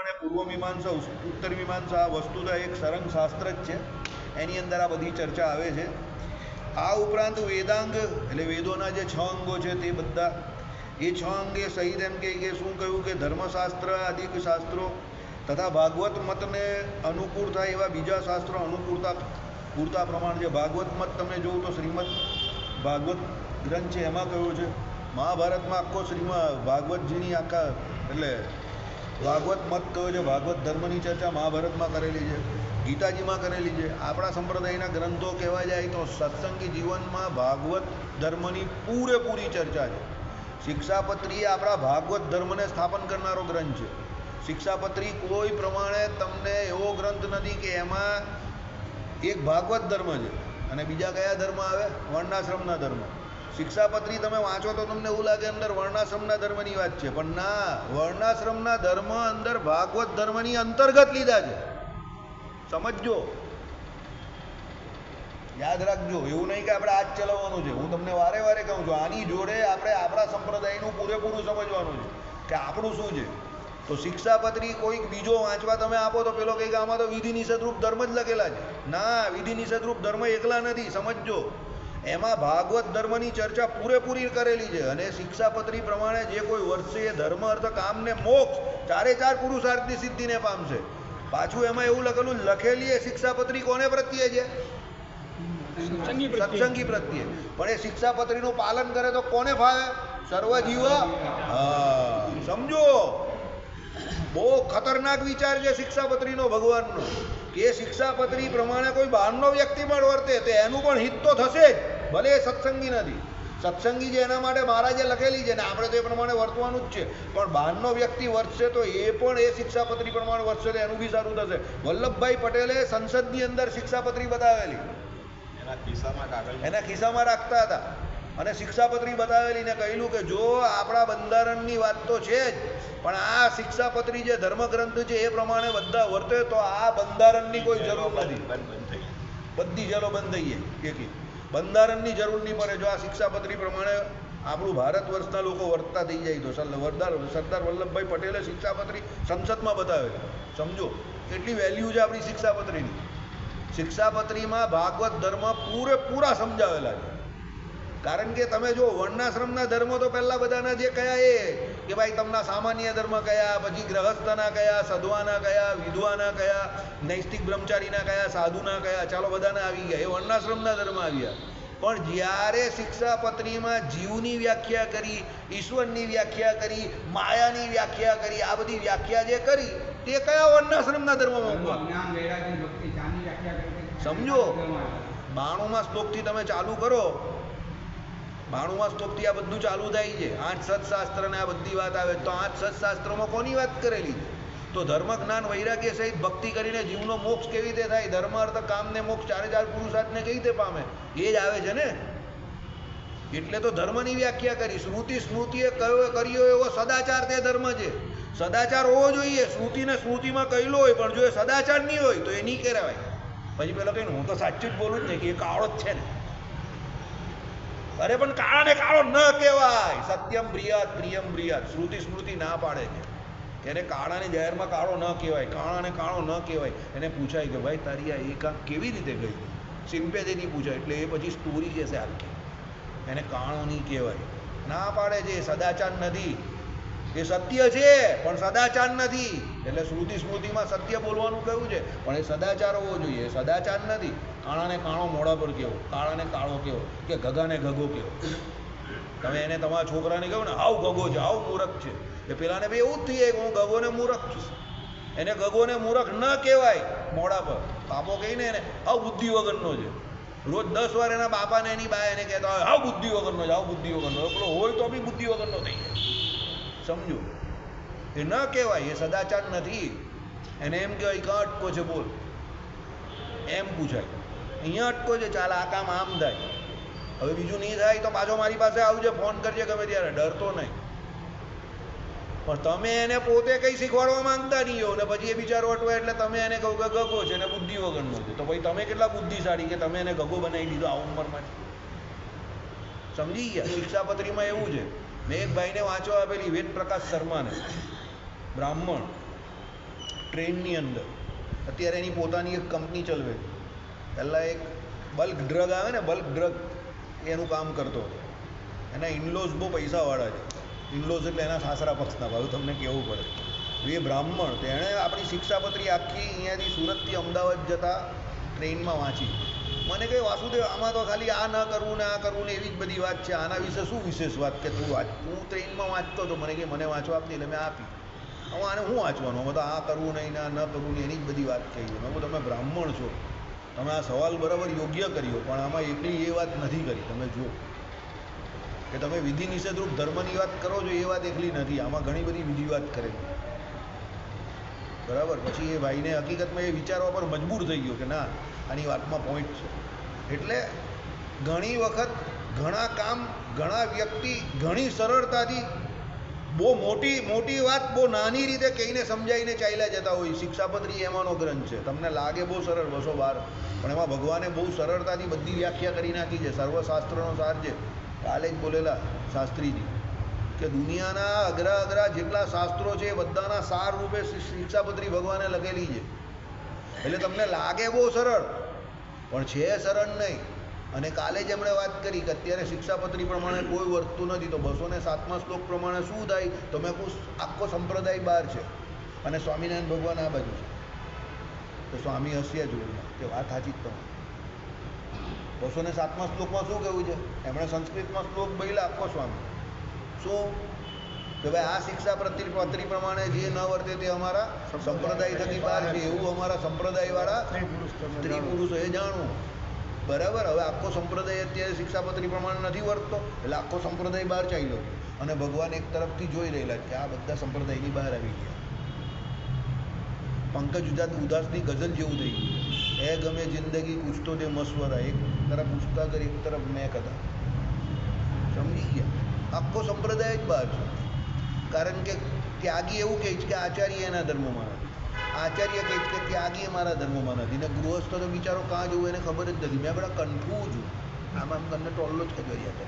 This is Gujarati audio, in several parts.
પ્રમાણે પૂર્વ મીમાંસા ઉત્તર મીમાંસા આ વસ્તુતા એક સરંગ શાસ્ત્ર જ છે. એની અંદર આ બધી ચર્ચા આવે છે. આ ઉપરાંત વેદાંગ, એટલે વેદોના જે છ અંગો છે તે બધા, એ છ અંગે સહિત એમ કે શું કહ્યું કે ધર્મશાસ્ત્ર આદિક શાસ્ત્રો તથા ભાગવત મતને અનુકૂળ થાય એવા બીજા શાસ્ત્રો અનુકૂળતા, પૂરતા પ્રમાણ છે. ભાગવત મત તમે જોવું તો શ્રીમદ ભાગવત ગ્રંથ છે, એમાં કહ્યું છે, મહાભારતમાં આખો શ્રીમદ ભાગવતજીની આખા, એટલે ભાગવત મત કયો છે? ભાગવત ધર્મની ચર્ચા મહાભારતમાં કરેલી છે, ગીતાજીમાં કરેલી છે. આપણા સંપ્રદાયના ગ્રંથો કહેવા જાય તો સત્સંગી જીવનમાં ભાગવત ધર્મની પૂરેપૂરી ચર્ચા છે. શિક્ષાપત્રી એ આપણા ભાગવત ધર્મને સ્થાપન કરનારો ગ્રંથ છે. શિક્ષાપત્રી કોઈ પ્રમાણે તમને એવો ગ્રંથ નથી કે એમાં એક ભાગવત ધર્મ છે. અને બીજા કયા ધર્મ આવે? વર્ણાશ્રમના ધર્મ. શિક્ષાપત્રી તમે વાંચો તો તમને એવું લાગે અંદર વર્ણાશ્રમના ધર્મની વાત છે. પણ ના, વર્ણાશ્રમના ધર્મ અંદર ભાગવત ધર્મની અંતર્ગત લીધા છે. સમજજો. યાદ રાખજો, એવું નહીં કે આપણે આજ ચલાવવાનું છે. હું તમને વારે વારે કહું છું, આની જોડે આપણે આપણા સંપ્રદાયનું પૂરેપૂરું સમજવાનું છે કે આપણું શું છે. તો શિક્ષાપત્રી કોઈક બીજો વાંચવા તમે આપો તો પેલો કંઈક આમાં તો વિધિ નિષેધરૂપ ધર્મ જ લખેલા છે. ના વિધિ નિષેધરૂપ ધર્મ એકલા નથી, સમજજો. એમાં ભાગવત ધર્મની ચર્ચા પૂરેપૂરી કરેલી છે અને શિક્ષાપત્રી પ્રમાણે જે કોઈ વર્ષે એ ધર્મ અર્થ કામ ને મોક્ષ ચારે ચાર પુરુષાર્થની સિદ્ધિને પામશે. પાછું એમાં એવું લખેલું લખેલી એ શિક્ષાપત્રી કોને પ્રત્યે છે? સત્સંગી પ્રત્યે. પણ એ શિક્ષાપત્રીનું પાલન કરે તો કોને ફાવે? સર્વજીવ સમજો. બહુ ખતરનાક વિચાર છે શિક્ષાપત્રીનો ભગવાનનો. કે શિક્ષાપત્રી પ્રમાણે કોઈ બહારનો વ્યક્તિ પણ વર્તે તો એનું પણ હિત તો થશે જ. ભલે એ સત્સંગી નથી. સત્સંગી જે એના માટે મહારાજે લખેલી છે ને આપણે તો એ પ્રમાણે વર્તવાનું જ છે. પણ બહારનો વ્યક્તિ વર્તશે તો એ પણ એ શિક્ષાપત્રી પ્રમાણે વર્તશે તો એનું બી સારું થશે. વલ્લભભાઈ પટેલે સંસદની અંદર શિક્ષાપત્રી બતાવેલી. એના ખિસ્સામાં રાખતા હતા. અને શિક્ષાપત્રી બતાવેલી ને કહેલું કે જો આપણા બંધારણની વાત તો છે જ પણ આ શિક્ષાપત્રી જે ધર્મગ્રંથ છે એ પ્રમાણે બધા વર્તે તો આ બંધારણની કોઈ જરૂર નથી. બંધ જેલો બંધ થઈ જાય એકી બંધારણની જરૂર નહીં પડે. જો આ શિક્ષાપત્રી પ્રમાણે આપણું ભારત વર્ષના લોકો વર્તતા થઈ જાય, તો સરદાર સરદાર વલ્લભભાઈ પટેલે શિક્ષાપત્રી સંસદમાં બતાવેલી. સમજો કેટલી વેલ્યુ છે આપણી શિક્ષાપત્રીની. શિક્ષાપત્રીમાં ભાગવત ધર્મ પૂરેપૂરા સમજાવેલા છે. કારણ કે તમે જો વર્ણાશ્રમના ધર્મો તો પહેલાં બધાના જે કયા એ કે ભાઈ તમને સામાન્ય ધર્મ કયા પછી ગ્રહસ્થના કયા સધવાના કયા વિધવાના કયા નૈષ્ટિક બ્રહ્મચારીના કયા સાધુના કયા ચાલો બધાના આવી ગયા એ વર્ણાશ્રમના ધર્મ આવ્યા પણ જ્યારે શિક્ષાપત્રીમાં જીવની વ્યાખ્યા કરી ઈશ્વરની વ્યાખ્યા કરી માયાની વ્યાખ્યા કરી આ બધી વ્યાખ્યા જે કરી તે કયા વર્ણાશ્રમના ધર્મમાં. સમજો. બાણુંમાં શ્લોકથી તમે ચાલુ કરો બાણુંમાં શ્લોકથી આ બધું ચાલુ થાય છે. આઠ સત્શાસ્ત્રને આ બધી વાત આવે તો આઠ સત્શાસ્ત્રોમાં કોની વાત કરેલી? તો ધર્મ, જ્ઞાન, વૈરાગ્ય સહિત ભક્તિ કરીને જીવનો મોક્ષ કેવી રીતે થાય? ધર્મ અર્થ કામને મોક્ષ ચારે ચાર પુરુષાર્થને કેવી રીતે પામે? એ જ આવે છે ને? એટલે તો ધર્મની વ્યાખ્યા કરી. સ્મૃતિ સ્મૃતિએ કયો કર્યો એવો સદાચાર તે ધર્મ છે. સદાચાર હોવો જોઈએ. સ્મૃતિને સ્મૃતિમાં કહેલો હોય, પણ જો એ સદાચાર નહીં હોય, તો એ નહીં કહેવાય. પછી પેલો કહીને, હું તો સાચું જ બોલું જ ને કે એ કાળો જ છે ને. અરે પણ કાળાને કાળો ન કહેવાય. સત્યમ પ્રિયાત, પ્રિયમ પ્રિયાત. શ્રુતિ સ્મૃતિ ના પાડે છે. એને કાળાને જાહેરમાં કાળો ન કહેવાય, કાળાને કાળો ન કહેવાય. એને પૂછાય કે, ભાઈ, તારી આ એક આંખ કેવી રીતે ગઈ? સિમ્પેથીથી પૂછાય. એટલે એ પછી સ્ટોરી છે આખી એને કાળો નહીં કહેવાય. ના પાડે છે. સદાચાર નથી. એ સત્ય છે, પણ સદાચાર નથી. એટલે શ્રુતિ સ્મૃતિમાં સત્ય બોલવાનું કહ્યું છે? પણ એ સદાચાર હોવો જોઈએ. એ સદાચાર નથી. કાણાને કાણો મોડા પર કેવો? કાળાને કાળો કેવો? કે ગગાને ગગો કેવો? તમે એને તમારા છોકરાને કહો ને, આવ ગગો છે, આવ મૂરખ છે. એ પેલાને ભાઈ એવું જ થઈ જાય હું ગગોને મૂરખ છું. એને ગગોને મૂરખ ન કહેવાય મોડા પર. બાપો કહીને એને, આવ બુદ્ધિ વગરનો છે. રોજ દસ વાર એના બાપાને એની બા એને કહેતા હોય, આવ બુદ્ધિ વગરનો છે, આવ બુદ્ધિ વગરનો પેલો હોય તો બી બુદ્ધિ વગરનો થઈ જાય. સમજો. એ ન કહેવાય, એ સદાચાર નથી. એને એમ કહેવાય કે અટકો છે, બોલ. એમ પૂછાય. અહીંયા અટકો છે, ચાલ, આ કામ આમ થાય. હવે બીજું નહીં થાય તો પાછો મારી પાસે આવજે, ફોન કરજે ગમે ત્યારે ડરતો નહીં. પણ તમે એને પોતે કંઈ શીખવાડવા માંગતા નહીં હો, ને પછી એ બિચારો અટવાય એટલે તમે એને કહો કે ગગો છે, ને બુદ્ધિ વગરનો છે. તો ભાઈ તમે કેટલા બુદ્ધિશાળી કે તમે એને ગગો બનાવી દીધો આ ઉંમરમાં? સમજી ગયા? શિક્ષાપત્રીમાં એવું છે. મેં એક ભાઈને વાંચવા આપેલી વેદ પ્રકાશ શર્માને બ્રાહ્મણ ટ્રેનની અંદર. અત્યારે એની પોતાની એક કંપની ચલવે. પહેલાં એક બલ્ક ડ્રગ આવે ને, બલ્ક ડ્રગ એનું કામ કરતો હતો. એના ઇનલોઝ બહુ પૈસાવાળા છે. ઇનલોઝ એટલે એના સાસરા પક્ષના ભાવ તમને કહેવું પડે. એ બ્રાહ્મણ, તેણે આપણી શિક્ષાપત્રી આખી અહીંયાથી સુરતથી અમદાવાદ જતા ટ્રેનમાં વાંચી. મને કહે, વાસુદેવ, આમાં તો ખાલી આ ન કરવું ને આ કરવું ને એવી જ બધી વાત છે. આના વિશે શું વિશેષ વાત કે તું વાંચ? હું ટ્રેનમાં વાંચતો હતો. મને કે મને વાંચવા આપતી એટલે મેં આપી. હવે આને હું વાંચવાનું? અમે તો આ કરવું નહીં ને આ ન કરવું નહીં એની જ બધી વાત કહી. મેં કહું તમે બ્રાહ્મણ છો. તમે આ સવાલ બરાબર યોગ્ય કર્યો, પણ આમાં એકલી એ વાત નથી કરી. તમે જુઓ. કે તમે વિધિ નિષેધરૂપ ધર્મની વાત કરો છો, એ વાત એકલી નથી. આમાં ઘણી બધી વિધિ વાત કરે બરાબર? પછી એ ભાઈને હકીકતમાં એ વિચારવા પર મજબૂર થઈ ગયો કે ના આની વાતમાં પોઈન્ટ છે. એટલે ઘણી વખત ઘણા કામ, ઘણા વ્યક્તિ ઘણી સરળતાથી બહુ મોટી મોટી વાત બહુ નાની રીતે કહીને સમજાવીને ચાલ્યા જતા હોય. શિક્ષાપત્રી એમાંનો ગ્રંથ છે. તમને લાગે બહુ સરળ, બસો બાર, પણ એમાં ભગવાને બહુ સરળતાથી બધી વ્યાખ્યા કરી નાખી છે. સર્વશાસ્ત્રનો સાર છે. કાલે જ બોલેલા શાસ્ત્રીજી કે દુનિયાના અઘરા અઘરા જેટલા શાસ્ત્રો છે એ બધાના સાર રૂપે શિક્ષાપત્રી ભગવાને લખેલી છે. એટલે તમને લાગે બહુ સરળ પણ છે સરળ નહીં. અને કાલે જ એમણે વાત કરી કે અત્યારે શિક્ષાપત્રી પ્રમાણે કોઈ વર્તતું નથી. તો બસો ને સાતમા શ્લોક પ્રમાણે શું થાય? તો મેં કહું, આખો સંપ્રદાય બહાર છે. અને સ્વામિનારાયણ ભગવાન આ બાજુ છે. તો સ્વામી હસ્યા જોડમાં કે વાત સાચી જ તમે બસો ને સાતમા શ્લોકમાં શું કહેવું છે? એમણે સંસ્કૃતમાં શ્લોક બોલ્યા, આખો સ્વામી. શું? કે ભાઈ આ શિક્ષા પ્રતિપત્રી પ્રમાણે જે ન વર્તે તે અમારા સંપ્રદાય થકી બહાર છે, એવું અમારા સંપ્રદાયવાળા સ્ત્રી પુરુષોએ જાણવું. બરાબર? હવે આખો સંપ્રદાય અત્યારે શિક્ષાપત્રી પ્રમાણે નથી વર્તતો, એટલે આખો સંપ્રદાય બહાર ચાલ્યો. અને ભગવાન એક તરફથી જોઈ રહેલા કે આ બધા સંપ્રદાયની બહાર આવી ગયા. પંકજ ઉદાસ ઉદાસની ગઝલ જેવું થઈ ગયું. એ ગમે જિંદગી પૂછતો તે મસવરા. એક તરફ ઉસ્તાગર એક તરફ મેં કદા સમજી ગયા. આખો સંપ્રદાય જ બહાર છે. કારણ કે ત્યાગી એવું કહે છે કે આચાર્ય એના ધર્મમાં આચાર્ય કહે છે કે ત્યાગી મારા ધર્મમાં નથી. ને ગૃહસ્થ તો બિચારો કાં જવું એને ખબર જ નથી. મેં બધા કન્ફ્યુઝ છું. આમ આમ તમને ટોલ્લો જ ખજોરિયા કરે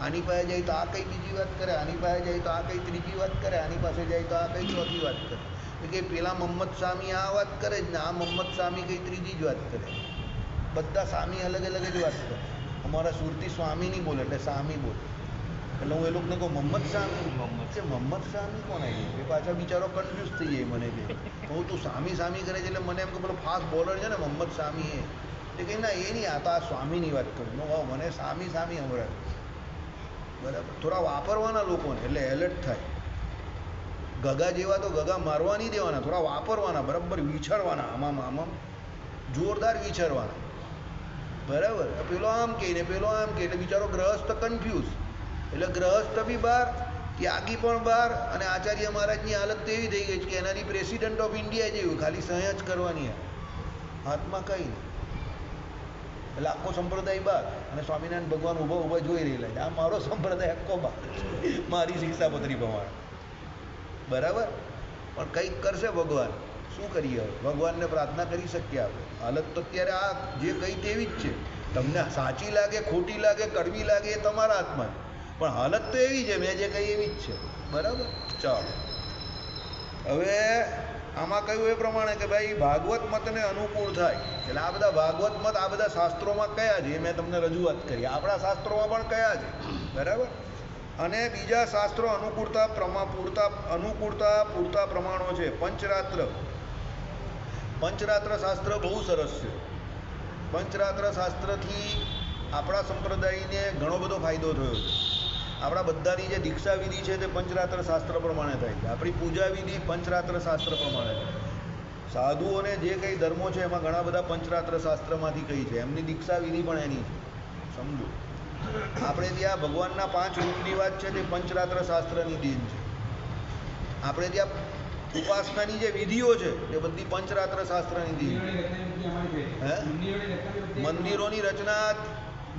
આની પાસે જાય તો આ કઈ બીજી વાત કરે? આની પાસે જાય તો આ કઈ ત્રીજી વાત કરે? આની પાસે જાય તો આ કઈ ચોથી વાત કરે? એટલે કે પેલા મોહમ્મદ સામી આ વાત કરે જ ને આ મોહમ્મદ સામી કઈ ત્રીજી જ વાત કરે. બધા સામી અલગ અલગ જ વાત કરે. અમારા સુરતી સ્વામી નહીં બોલે એટલે સામી બોલે. એટલે હું એ લોકોને કહું મોહમ્મદ સામી મોહમ્મદ છે મોહમ્મદ સામી કોણ આવી એ પાછા બિચારો કન્ફ્યુઝ થઈ જાય મને કે હું તું સામી સામી કરે છે એટલે મને એમ કે પેલો ફાસ્ટ બોલર છે ને મોહમ્મદ સામી એ. એ કહે, ના, એ નહીં, આ તો આ સ્વામીની વાત કરું. હું મને સામી સામી હમણાં. બરાબર. થોડા વાપરવાના લોકોને, એટલે એલર્ટ થાય. ગગા જેવા તો ગગા મારવા નહીં દેવાના, થોડા વાપરવાના, બરાબર વિચારવાના આમાં આમાં જોરદાર વિચારવાના બરાબર. પેલો આમ કહીને, પેલો આમ કહે એટલે બિચારો ગ્રહસ્થ કન્ફ્યુઝ એટલે ગ્રહસ્થ બી બહાર ત્યાગી પણ બહાર અને આચાર્ય મહારાજની હાલત તો એવી થઈ ગઈ છે કે એનાથી પ્રેસિડેન્ટ ઓફ ઇન્ડિયા જેવું ખાલી સહી જ કરવાની. હાથમાં કંઈ નહીં. એટલે આખો સંપ્રદાય બહાર અને સ્વામિનારાયણ ભગવાન ઊભા ઊભા જોઈ રહેલા છે. આ મારો સંપ્રદાય આખો બહાર. મારી શિક્ષાપત્રી પ્રમાણે. બરાબર? પણ કંઈક કરશે ભગવાન. શું કરીએ હવે? ભગવાનને પ્રાર્થના કરી શકીએ આપણે. હાલત તો અત્યારે આ જે કંઈ તેવી જ છે. તમને સાચી લાગે, ખોટી લાગે, કડવી લાગે એ તમારા હાથમાં પણ હાલત તો એવી છે, મેં જે કહી એવી જ છે. બરાબર? ચાલો. હવે આમાં કહ્યું એ પ્રમાણે કે ભાઈ ભાગવત મતને અનુકૂળ થાય. એટલે આ બધા ભાગવત મત, આ બધા શાસ્ત્રોમાં કયા છે? મેં તમને રજૂઆત કરી. આપણા શાસ્ત્રોમાં પણ કયા છે? બરાબર? અને બીજા શાસ્ત્રો અનુકૂળતા પ્રમા પૂરતા અનુકૂળતા, પૂરતા પ્રમાણો છે. પંચરાત્ર. પંચરાત્ર શાસ્ત્ર બહુ સરસ છે. પંચરાત્ર શાસ્ત્રથી આપણા સંપ્રદાયને ઘણો બધો ફાયદો થયો છે. આપણા બધાની જે દીક્ષા વિધિ છે તે પંચરાત્ર શાસ્ત્ર પ્રમાણે થાય છે. આપણી પૂજા વિધિ પંચરાત્ર શાસ્ત્ર પ્રમાણે થાય સાધુઓને જે કંઈ ધર્મો છે એમાં ઘણા બધા પંચરાત્ર શાસ્ત્રમાંથી કહી છે. એમની દીક્ષા વિધિ પણ એની છે. સમજો. આપણે ત્યાં ભગવાનના પાંચ રૂપની વાત છે તે પંચરાત્ર શાસ્ત્રની દેન છે. આપણે ત્યાં ઉપાસનાની જે વિધિઓ છે એ બધી પંચરાત્ર શાસ્ત્રની દેન હે? મંદિરોની રચના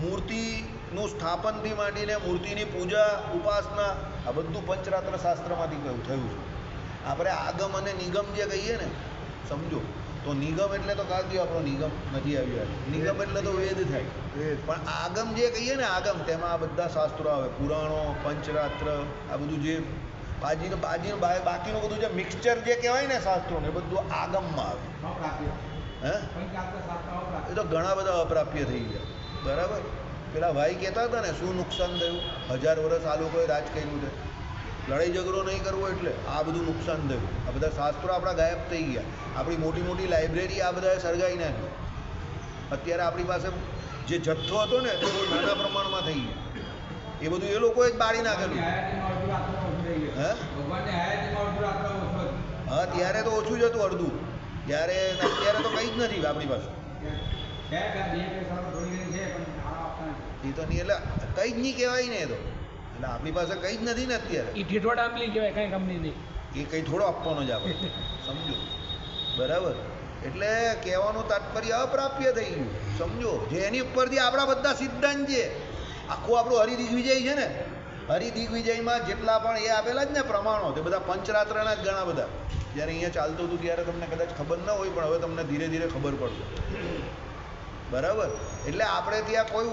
મૂર્તિનું સ્થાપનથી માંડીને મૂર્તિની પૂજા ઉપાસના આ બધું પંચરાત્ર શાસ્ત્રમાંથી કહ્યું થયું છે. આપણે આગમ અને નિગમ જે કહીએ ને સમજો. તો નિગમ એટલે તો કાઢ્યો આપણો નિગમ નથી આવ્યો નિગમ એટલે તો વેદ થાય. પણ આગમ જે કહીએ ને આગમ તેમાં આ બધા શાસ્ત્રો આવે. પુરાણો પંચરાત્ર આ બધું જે બાજીનું બાજીનું બાકીનું બધું જે મિક્સચર જે કહેવાય ને શાસ્ત્રોને એ બધું આગમમાં આવે. હે? એ તો ઘણા બધા અપ્રાપ્ય થઈ ગયા. બરાબર? પેલા ભાઈ કહેતા હતા ને, શું નુકસાન થયું? હજાર વર્ષ આ લોકોએ રાજ કર્યું છે. લડાઈ ઝઘડો નહીં કરવો એટલે આ બધું નુકસાન થયું. આ બધા શાસ્ત્રો આપણા ગાયબ થઈ ગયા. આપણી મોટી મોટી લાઇબ્રેરી આ બધાએ સળગાવી નાખી. અત્યારે આપણી પાસે જે જથ્થો હતો ને એ બહુ નાના પ્રમાણમાં થઈ ગયો. એ બધું એ લોકોએ જ બાળી નાખેલું. હા, ત્યારે તો ઓછું જ હતું અડધું. ત્યારે, અત્યારે તો કંઈ જ નથી આપણી પાસે છે કે બે પૈસાનો થોડી ઘણી છે પણ ખાવા આપતા તો નહીં એટલે કંઈ જ નહીં કહેવાય ને એ તો. એટલે આપણી પાસે કંઈ જ નથી ને અત્યારે. એ ઠેઠવાડ આંબલી કહેવાય કાંઈ કંપની નહીં. એ કંઈ થોડો આપવાનો જ આપણે સમજો. બરાબર? એટલે કહેવાનું તાત્પર્ય અપ્રાપ્ય થઈ ગયું. સમજો. જે એની ઉપરથી આપણા બધા સિદ્ધાંત છે. આખું આપણું હરિદિગ્વિજય છે ને. હરિદિગ્વિજયમાં જેટલા પણ એ આપેલા જ ને પ્રમાણો તે બધા પંચરાત્રના જ ઘણા બધા. જ્યારે અહીંયા ચાલતું હતું ત્યારે તમને કદાચ ખબર ન હોય પણ હવે તમને ધીરે ધીરે ખબર પડશે. બરાબર? એટલે આપણે ત્યાં કોઈ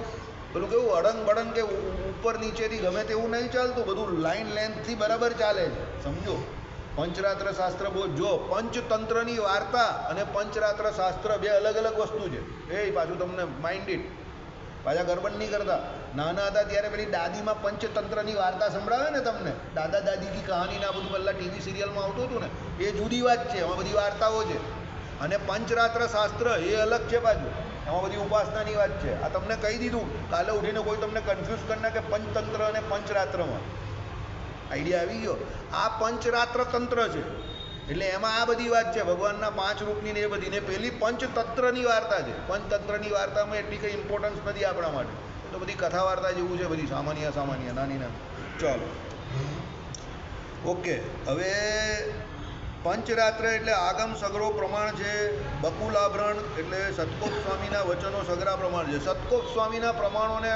પેલું કેવું અડંગ બડંગ કે ઉપર નીચેથી ગમે તેવું નહીં ચાલતું, બધું લાઈન લેન્થથી બરાબર ચાલે છે. સમજો? પંચરાત્ર શાસ્ત્ર બહુ જો પંચતંત્રની વાર્તા અને પંચરાત્ર શાસ્ત્ર બે અલગ અલગ વસ્તુ છે. એ પાછું તમને માઇન્ડ ઇટ પાછા ગરબડ નહીં કરતા. નાના હતા ત્યારે પેલી દાદીમાં પંચતંત્રની વાર્તા સંભળાવે ને તમને? દાદા દાદી કી કહાની બધું પહેલાં ટીવી સિરિયલમાં આવતું હતું ને? એ જુદી વાત છે. એમાં બધી વાર્તાઓ છે. અને પંચરાત્ર શાસ્ત્ર એ અલગ છે પાછું. એમાં બધી ઉપાસનાની વાત છે. આ તમને કહી દીધું. કાલે ઉઠીને કોઈ તમને કન્ફ્યુઝ કરી નાખે પંચતંત્ર અને પંચરાત્રમાં. આઈડિયા આવી ગયો. આ પંચરાત્ર તંત્ર છે. એટલે એમાં આ બધી વાત છે. ભગવાનના પાંચ રૂપની ને એ બધી. ને પેલી પંચતંત્રની વાર્તા છે. પંચતંત્રની વાર્તામાં એટલી કંઈ ઇમ્પોર્ટન્સ નથી આપણા માટે. તો બધી કથા વાર્તા જેવું છે, બધી સામાન્ય સામાન્ય. નાની નાની. ચાલો. ઓકે. હવે પંચરાત્ર એટલે આગમ સગરો પ્રમાણ છે, બકુલાભરણ એટલે સતકોપ સ્વામીના વચનો સગરા પ્રમાણ છે. સતકોપ સ્વામીના પ્રમાણોને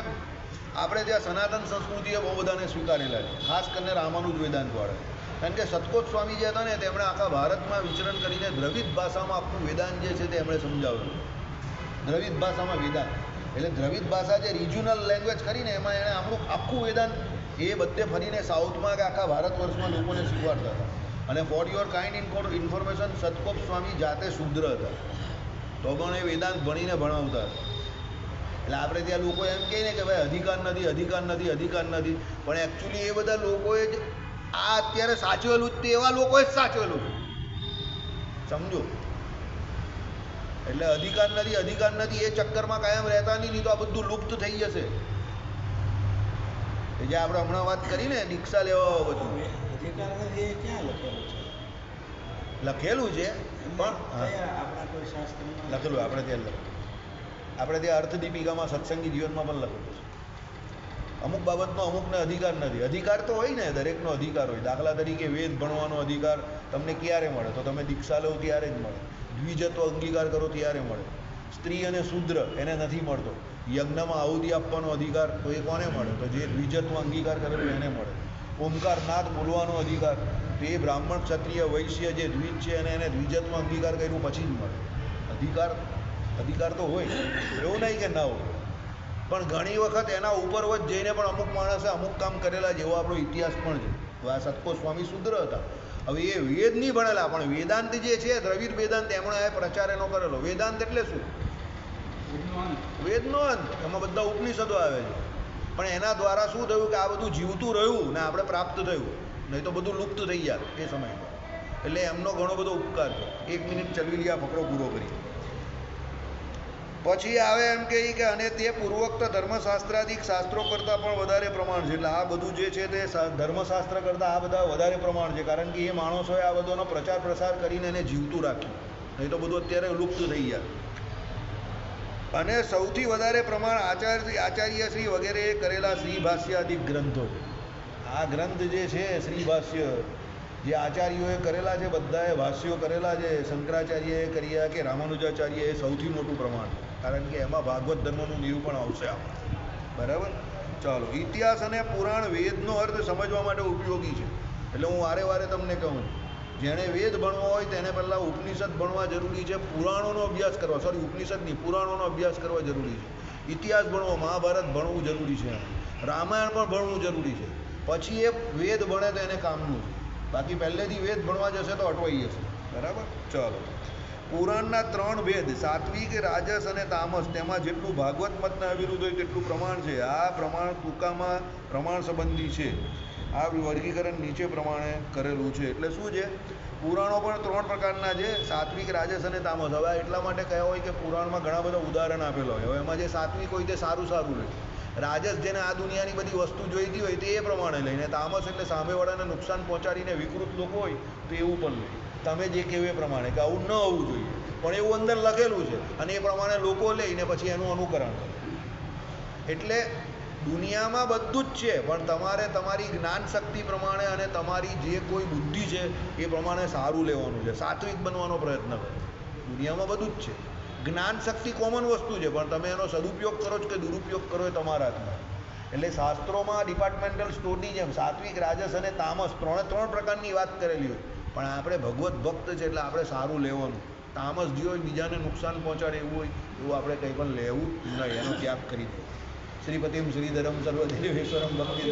આપણે ત્યાં સનાતન સંસ્કૃતિએ બહુ બધાને સ્વીકારેલા છે. ખાસ કરીને રામાનુજ વેદાંત વાળા. કારણ કે સતકોત સ્વામી જે હતા ને, તેમણે આખા ભારતમાં વિચરણ કરીને દ્રવિડ ભાષામાં આખું વેદાંત જે છે તે એમણે સમજાવ્યું દ્રવિડ ભાષામાં વેદાંત. એટલે દ્રવિડ ભાષા જે રિજિયોનલ લેંગ્વેજ કરીને એમાં એણે આપણું આખું વેદાંત એ બધે ફરીને સાઉથમાં કે આખા ભારત વર્ષમાં લોકોને શીખવાડતા હતા. અને for your kind information Satkop Swami જાતે શુદ્ર હતા. તો પણ એ વેદાંત ભણીને ભણાવતા એટલે આપણે ત્યાં લોકો એમ કહે ને કે ભાઈ, અધિકાર નથી અધિકાર નથી અધિકાર નથી. પણ એકચ્યુઅલી એ બધા લોકોએ જ આ અત્યારે સાચવેલું જ તે એવા લોકોએ જ સાચવેલું. સમજો? એટલે અધિકાર નથી અધિકાર નથી, એ ચક્કરમાં કાયમ રહેતા નહીં તો આ બધું લુપ્ત થઈ જશે. જે આપણે હમણાં વાત કરી ને દીક્ષા લેવા બધું લખેલું છે? લખેલું છે પણ લખેલું આપણે ત્યાં લખેલું. આપણે ત્યાં અર્થદીપિકામાં સત્સંગી જીવનમાં પણ લખેલું છે. અમુક બાબતનો અમુકને અધિકાર નથી. અધિકાર તો હોય ને દરેકનો અધિકાર હોય. દાખલા તરીકે વેદ ભણવાનો અધિકાર તમને ક્યારે મળે? તો તમે દીક્ષા લો ત્યારે જ મળે. દ્વિજત્વ અંગીકાર કરો ત્યારે મળે. સ્ત્રી અને શૂદ્ર, એને નથી મળતો. યજ્ઞમાં આહુતિ આપવાનો અધિકાર તો એ કોને મળે? તો જે દ્વિજતનો અંગીકાર કરેલો એને મળે. ઓમકાર નાથ બોલવાનો અધિકાર તો એ બ્રાહ્મણ, ક્ષત્રિય, વૈશ્ય જે દ્વિજ છે એને એને દ્વિજત્વ અંગીકાર કર્યું પછી જ મળે. અધિકાર અધિકાર તો હોય. એવું નહીં કે ના હોય. પણ ઘણી વખત એના ઉપર જ જઈને પણ અમુક માણસે અમુક કામ કરેલા જેવો આપણો ઇતિહાસ પણ છે. તો આ સતકો સ્વામી શુદ્ર હતા. હવે એ વેદ નહીં ભણેલા પણ વેદાંત જે છે દ્રવિડ વેદાંત એમણે આ પ્રચાર એનો કરેલો. વેદાંત એટલે શું? વેદનો અંત. એમાં બધા ઉપનિષદો આવે છે. પણ એના દ્વારા શું થયું કે આ બધું જીવતું રહ્યું ને આપણે પ્રાપ્ત થયું. નહીં તો બધું લુપ્ત થઈ ગયા એ સમયમાં એટલે એમનો ઘણો બધો ઉપકાર છે એક મિનિટ ચલવી લીયા ફકરો પૂરો કરી. પછી આવે એમ કહે કે અને તે પૂર્વોક્ત ધર્મશાસ્ત્રાદિક શાસ્ત્રો કરતાં પણ વધારે પ્રમાણ છે. એટલે આ બધું જે છે તે ધર્મશાસ્ત્ર કરતાં આ બધા વધારે પ્રમાણ છે. કારણ કે એ માણસોએ આ બધોનો પ્રચાર પ્રસાર કરીને એને જીવતું રાખ્યું. નહીં તો બધું અત્યારે લુપ્ત થઈ ગયા. અને સૌથી વધારે પ્રમાણ આચાર્ય આચાર્ય શ્રી વગેરે કરેલા શ્રી ભાષ્યાદિક ગ્રંથો. આ ગ્રંથ જે છે શ્રી ભાષ્ય, જે આચાર્યોએ કરેલા છે, બધાએ ભાષ્યો કરેલા છે. શંકરાચાર્યએ કર્યા કે રામાનુજાચાર્ય એ સૌથી મોટું પ્રમાણ. કારણ કે એમાં ભાગવત ધર્મનું નિરૂપણ આવશે આમાં. બરાબર? ચાલો, ઇતિહાસ અને પુરાણ વેદનો અર્થ સમજવા માટે ઉપયોગી છે. એટલે હું વારે વારે તમને કહું, જેણે વેદ ભણવો હોય તેને પહેલાં ઉપનિષદ ભણવા જરૂરી છે, પુરાણોનો અભ્યાસ કરવા. સોરી ઉપનિષદ નહીં, પુરાણોનો અભ્યાસ કરવા જરૂરી છે. ઇતિહાસ ભણવો, મહાભારત ભણવું જરૂરી છે. રામાયણ પણ ભણવું જરૂરી છે. પછી એ વેદ ભણે તો એને કામનું છે. બાકી પહેલેથી વેદ ભણવા જશે તો અટવાઈ જશે. બરાબર? ચલો. પુરાણના ત્રણ વેદ, સાત્વિક, રાજસ અને તામસ, તેમાં જેટલું ભાગવત મતના વિરુદ્ધ હોય તેટલું પ્રમાણ છે. આ પ્રમાણ ટૂંકામાં પ્રમાણ સંબંધી છે. આ વર્ગીકરણ નીચે પ્રમાણે કરેલું છે. એટલે શું છે? પુરાણો પણ ત્રણ પ્રકારના છે, સાત્વિક, રાજસ અને તામસ. હવે એટલા માટે કહ્યા હોય કે પુરાણમાં ઘણા બધા ઉદાહરણ આપેલા હોય. હવે એમાં જે સાત્વિક હોય તે સારું સારું લે રાજસ જેને આ દુનિયાની બધી વસ્તુ જોઈતી હોય તે એ પ્રમાણે લઈને, તામસ એટલે સામેવાળાને નુકસાન પહોંચાડીને વિકૃત લોકો હોય તો એવું પણ લે તમે જે કહેવું એ પ્રમાણે કે આવું ન હોવું જોઈએ. પણ એવું અંદર લખેલું છે અને એ પ્રમાણે લોકો લઈને પછી એનું અનુકરણ કરે. એટલે દુનિયામાં બધું જ છે, પણ તમારે તમારી જ્ઞાન શક્તિ પ્રમાણે અને તમારી જે કોઈ બુદ્ધિ છે એ પ્રમાણે સારું લેવાનું છે, સાત્વિક બનવાનો પ્રયત્ન કરો. દુનિયામાં બધું જ છે. જ્ઞાન શક્તિ કોમન વસ્તુ છે, પણ તમે એનો સદુપયોગ કરો છો કે દુરુપયોગ કરો એ તમારા હાથમાં. એટલે શાસ્ત્રોમાં ડિપાર્ટમેન્ટલ સ્ટોરની જેમ સાત્વિક, રાજસ અને તામસ, ત્રણે ત્રણ પ્રકારની વાત કરેલી હોય. પણ આપણે ભગવત ભક્ત છે એટલે આપણે સારું લેવાનું. તામસ જે હોય, બીજાને નુકસાન પહોંચાડે એવું હોય, એવું આપણે કંઈ પણ લેવું નહીં. એનો ત્યાગ કરી દો. શ્રીપતિમ શ્રીધરમ સર્વદેવેશ્વરમ ભક્તિ